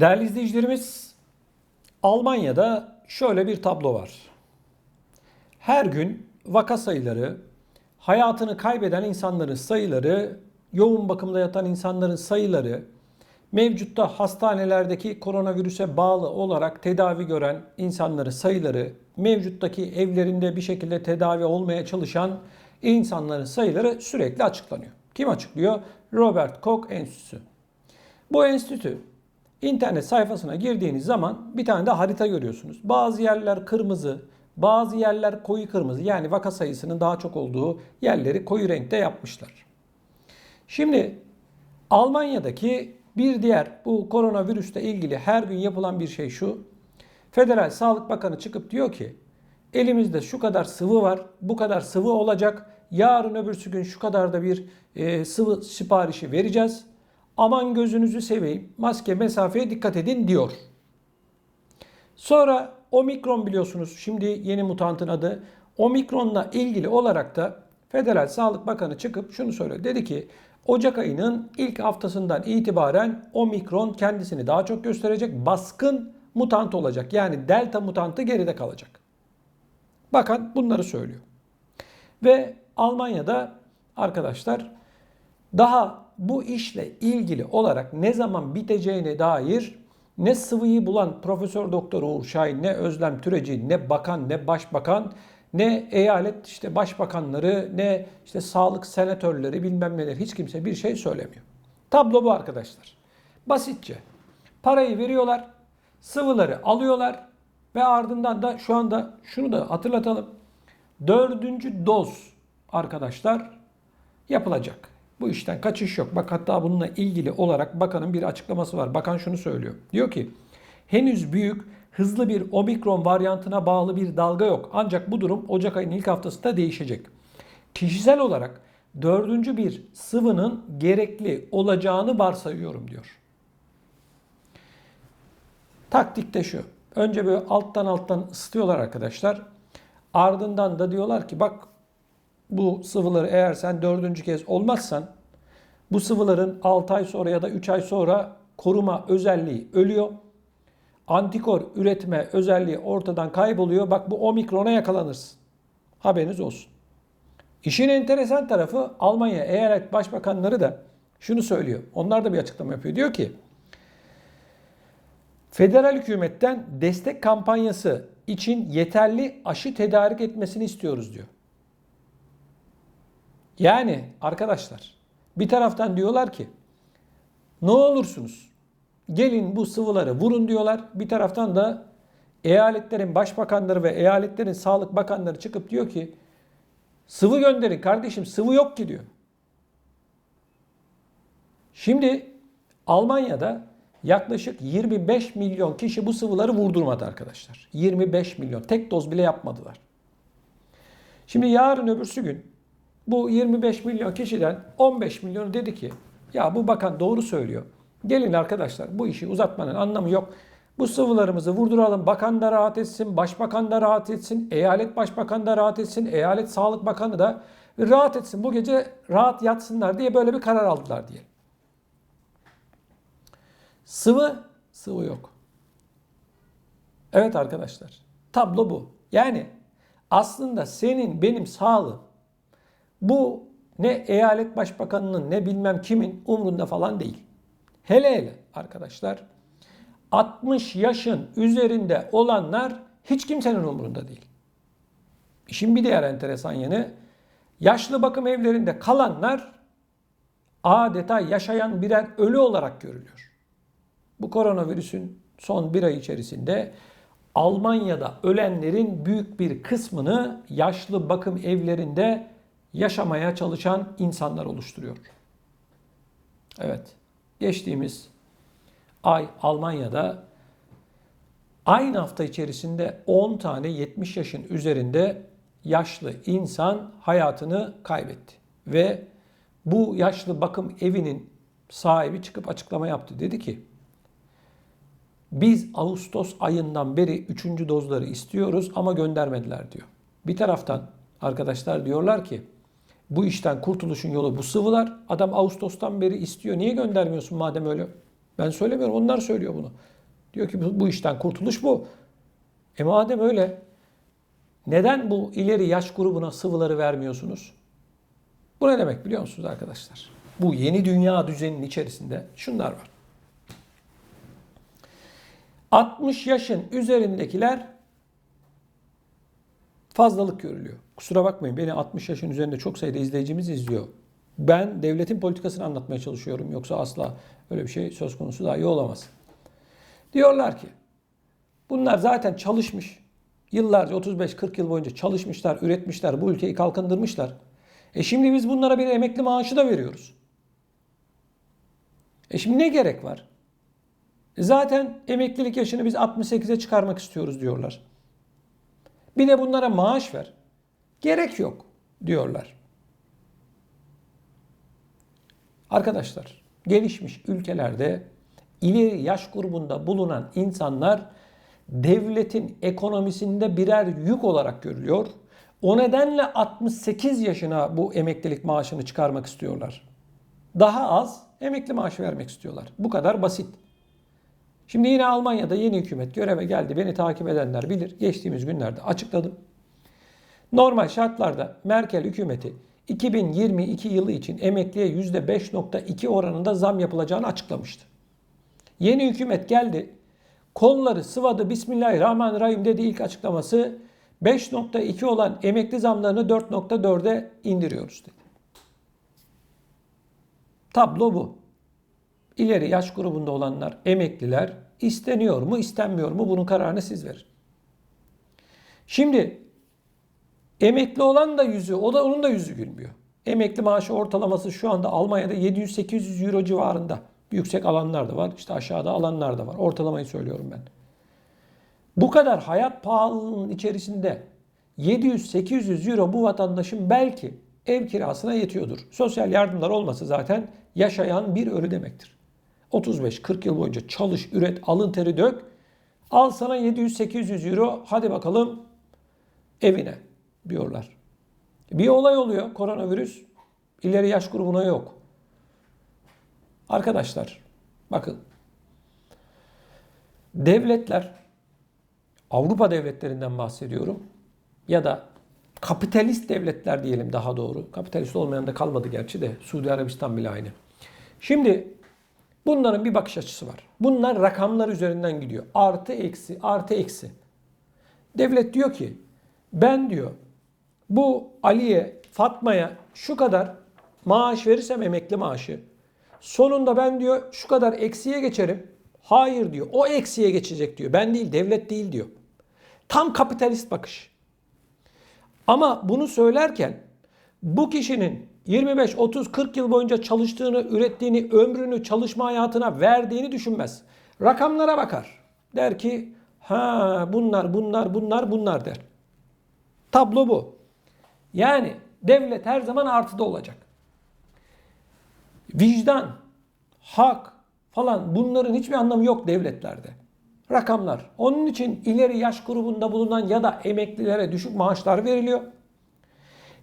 Değerli izleyicilerimiz, Almanya'da şöyle bir tablo var. Her gün vaka sayıları, hayatını kaybeden insanların sayıları, yoğun bakımda yatan insanların sayıları, mevcutta hastanelerdeki koronavirüse bağlı olarak tedavi gören insanların sayıları, mevcuttaki evlerinde bir şekilde tedavi olmaya çalışan insanların sayıları sürekli açıklanıyor. Kim açıklıyor? Robert Koch Enstitüsü. Bu enstitü internet sayfasına girdiğiniz zaman bir tane de harita görüyorsunuz. Bazı yerler kırmızı, bazı yerler koyu kırmızı. Yani vaka sayısının daha çok olduğu yerleri koyu renkte yapmışlar. Şimdi Almanya'daki bir diğer bu koronavirüsle ilgili her gün yapılan bir şey şu. Federal Sağlık Bakanı çıkıp diyor ki elimizde şu kadar sıvı var, bu kadar sıvı olacak. Yarın öbürsü gün şu kadar da bir e, sıvı siparişi vereceğiz. Aman gözünüzü seveyim, maske mesafeye dikkat edin diyor. Sonra omikron biliyorsunuz şimdi yeni mutantın adı. Omikronla ilgili olarak da Federal Sağlık Bakanı çıkıp şunu söyledi. Dedi ki Ocak ayının ilk haftasından itibaren omikron kendisini daha çok gösterecek. Baskın mutant olacak. Yani delta mutantı geride kalacak. Bakan bunları söylüyor. Ve Almanya'da arkadaşlar daha bu işle ilgili olarak ne zaman biteceğine dair ne sıvıyı bulan Profesör Doktor Uğur Şahin, ne Özlem Türeci, ne bakan, ne başbakan, ne eyalet işte başbakanları, ne işte sağlık senatörleri bilmem neler hiç kimse bir şey söylemiyor. Tablo bu arkadaşlar. Basitçe parayı veriyorlar, sıvıları alıyorlar ve ardından da şu anda şunu da hatırlatalım. Dördüncü doz arkadaşlar yapılacak. Bu işten kaçış yok. Bak hatta bununla ilgili olarak bakanın bir açıklaması var. Bakan şunu söylüyor. Diyor ki henüz büyük hızlı bir omikron varyantına bağlı bir dalga yok. Ancak bu durum Ocak ayının ilk haftasında değişecek. Kişisel olarak dördüncü bir sıvının gerekli olacağını varsayıyorum diyor. Taktik de şu. Önce böyle alttan alttan ısıtıyorlar arkadaşlar. Ardından da diyorlar ki bak bu sıvıları eğer sen dördüncü kez olmazsan bu sıvıların 6 ay sonra ya da 3 ay sonra koruma özelliği ölüyor. Antikor üretme özelliği ortadan kayboluyor. Bak bu omikrona yakalanırsın. Haberiniz olsun. İşin enteresan tarafı Almanya eyalet başbakanları da şunu söylüyor. Onlar da bir açıklama yapıyor. Diyor ki federal hükümetten destek kampanyası için yeterli aşı tedarik etmesini istiyoruz diyor. Yani arkadaşlar bir taraftan diyorlar ki ne olursunuz gelin bu sıvıları vurun diyorlar. Bir taraftan da eyaletlerin başbakanları ve eyaletlerin sağlık bakanları çıkıp diyor ki sıvı gönderin kardeşim sıvı yok ki diyor. Şimdi Almanya'da yaklaşık 25 milyon kişi bu sıvıları vurdurmadı arkadaşlar. 25 milyon. Tek doz bile yapmadılar. Şimdi yarın öbürsü gün bu 25 milyon kişiden 15 milyonu dedi ki ya bu bakan doğru söylüyor. Gelin arkadaşlar bu işi uzatmanın anlamı yok. Bu sıvılarımızı vurduralım. Bakan da rahat etsin, başbakan da rahat etsin, eyalet başbakan da rahat etsin, eyalet sağlık bakanı da rahat etsin. Bu gece rahat yatsınlar diye böyle bir karar aldılar diye. Sıvı, sıvı yok. Evet arkadaşlar, tablo bu. Yani aslında senin benim sağlığım bu ne eyalet başbakanının ne bilmem kimin umrunda falan değil. Hele hele arkadaşlar 60 yaşın üzerinde olanlar hiç kimsenin umurunda değil. İşin bir diğer enteresan yanı yaşlı bakım evlerinde kalanlar adeta yaşayan birer ölü olarak görülüyor. Bu koronavirüsün son bir ay içerisinde Almanya'da ölenlerin büyük bir kısmını yaşlı bakım evlerinde yaşamaya çalışan insanlar oluşturuyor. Evet, geçtiğimiz ay Almanya'da aynı hafta içerisinde 10 tane 70 yaşın üzerinde yaşlı insan hayatını kaybetti. Ve bu yaşlı bakım evinin sahibi çıkıp açıklama yaptı. Dedi ki biz Ağustos ayından beri 3. dozları istiyoruz ama göndermediler diyor. Bir taraftan arkadaşlar diyorlar ki bu işten kurtuluşun yolu bu sıvılar. Adam Ağustos'tan beri istiyor. Niye göndermiyorsun madem öyle? Ben söylemiyorum onlar söylüyor bunu. Diyor ki bu, bu işten kurtuluş bu. E madem öyle neden bu ileri yaş grubuna sıvıları vermiyorsunuz? Bu ne demek biliyor musunuz arkadaşlar? Bu yeni dünya düzeninin içerisinde şunlar var. 60 yaşın üzerindekiler fazlalık görülüyor. Kusura bakmayın beni 60 yaşın üzerinde çok sayıda izleyicimiz izliyor. Ben devletin politikasını anlatmaya çalışıyorum. Yoksa asla öyle bir şey söz konusu dahi olamaz. Diyorlar ki bunlar zaten çalışmış. Yıllarca 35-40 yıl boyunca çalışmışlar, üretmişler, bu ülkeyi kalkındırmışlar. E şimdi biz bunlara bir emekli maaşı da veriyoruz. E şimdi ne gerek var? E zaten emeklilik yaşını biz 68'e çıkarmak istiyoruz diyorlar. Bir de bunlara maaş ver. Gerek yok diyorlar. Arkadaşlar, gelişmiş ülkelerde ileri yaş grubunda bulunan insanlar devletin ekonomisinde birer yük olarak görülüyor. O nedenle 68 yaşına bu emeklilik maaşını çıkarmak istiyorlar. Daha az emekli maaşı vermek istiyorlar. Bu kadar basit. Şimdi yine Almanya'da yeni hükümet göreve geldi. Beni takip edenler bilir. Geçtiğimiz günlerde açıkladım. Normal şartlarda Merkel hükümeti 2022 yılı için emekliye %5.2 oranında zam yapılacağını açıklamıştı. Yeni hükümet geldi. Kolları sıvadı Bismillahirrahmanirrahim dedi ilk açıklaması. 5.2 olan emekli zamlarını 4.4'e indiriyoruz dedi. Tablo bu. İleri yaş grubunda olanlar, emekliler isteniyor mu, istenmiyor mu bunun kararını siz verin. Şimdi emekli olan da yüzü, o da onun da yüzü gülmüyor. Emekli maaşı ortalaması şu anda Almanya'da 700-800 euro civarında. Yüksek alanlar da var, işte aşağıda alanlar da var. Ortalamayı söylüyorum ben. Bu kadar hayat pahalılığının içerisinde 700-800 euro bu vatandaşın belki ev kirasına yetiyordur. Sosyal yardımlar olması zaten yaşayan bir ölü demektir. 35-40 yıl boyunca çalış, üret, alın teri dök. Al sana 700-800 euro hadi bakalım evine diyorlar. Bir olay oluyor koronavirüs. İleri yaş grubuna yok. Arkadaşlar bakın devletler Avrupa devletlerinden bahsediyorum ya da kapitalist devletler diyelim daha doğru. Kapitalist olmayan da kalmadı gerçi de Suudi Arabistan bile aynı. Şimdi bunların bir bakış açısı var. Bunlar rakamlar üzerinden gidiyor. Artı eksi artı eksi. Devlet diyor ki ben diyor bu Ali'ye Fatma'ya şu kadar maaş verirsem emekli maaşı sonunda ben diyor şu kadar eksiye geçerim. Hayır diyor. O eksiye geçecek diyor. Ben değil, devlet değil diyor. Tam kapitalist bakış. Ama bunu söylerken bu kişinin 25, 30, 40 yıl boyunca çalıştığını, ürettiğini, ömrünü çalışma hayatına verdiğini düşünmez. Rakamlara bakar. Der ki ha bunlar, bunlar, bunlar, bunlar der. Tablo bu. Yani devlet her zaman artıda olacak. Vicdan, hak falan bunların hiçbir anlamı yok devletlerde. Rakamlar. Onun için ileri yaş grubunda bulunan ya da emeklilere düşük maaşlar veriliyor.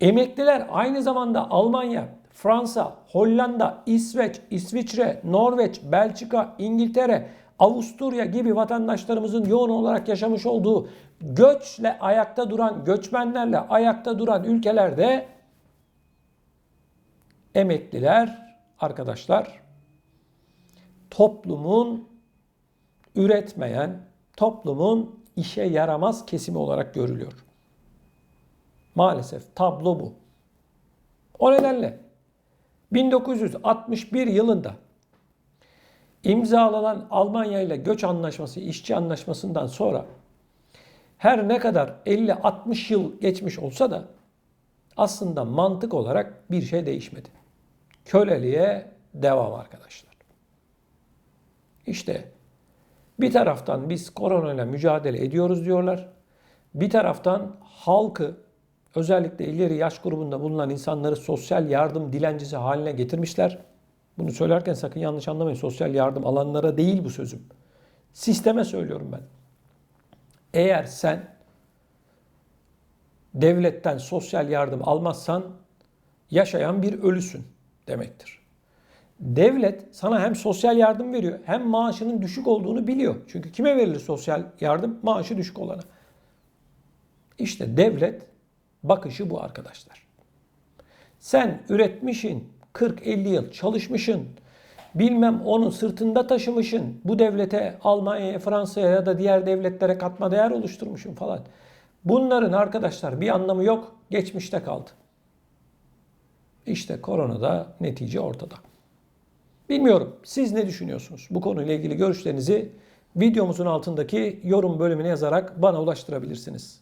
Emekliler aynı zamanda Almanya, Fransa, Hollanda, İsveç, İsviçre, Norveç, Belçika, İngiltere, Avusturya gibi vatandaşlarımızın yoğun olarak yaşamış olduğu göçle ayakta duran, göçmenlerle ayakta duran ülkelerde emekliler arkadaşlar toplumun üretmeyen, toplumun işe yaramaz kesimi olarak görülüyor. Maalesef tablo bu. O nedenle 1961 yılında imzalanan Almanya ile göç anlaşması, işçi anlaşmasından sonra her ne kadar 50-60 yıl geçmiş olsa da aslında mantık olarak bir şey değişmedi. Köleliğe devam arkadaşlar. İşte bir taraftan biz koronayla mücadele ediyoruz diyorlar. Bir taraftan halkı özellikle ileri yaş grubunda bulunan insanları sosyal yardım dilencisi haline getirmişler. Bunu söylerken sakın yanlış anlamayın. Sosyal yardım alanlara değil bu sözüm. Sisteme söylüyorum ben. Eğer sen devletten sosyal yardım almazsan yaşayan bir ölüsün demektir. Devlet sana hem sosyal yardım veriyor hem maaşının düşük olduğunu biliyor. Çünkü kime verilir sosyal yardım? Maaşı düşük olana. İşte devlet bakışı bu arkadaşlar. Sen üretmişin, 40-50 yıl çalışmışın, bilmem onun sırtında taşımışın, bu devlete, Almanya'ya, Fransa'ya ya da diğer devletlere katma değer oluşturmuşsun falan. Bunların arkadaşlar bir anlamı yok, geçmişte kaldı. İşte koronada netice ortada. Bilmiyorum siz ne düşünüyorsunuz? Bu konuyla ilgili görüşlerinizi videomuzun altındaki yorum bölümüne yazarak bana ulaştırabilirsiniz.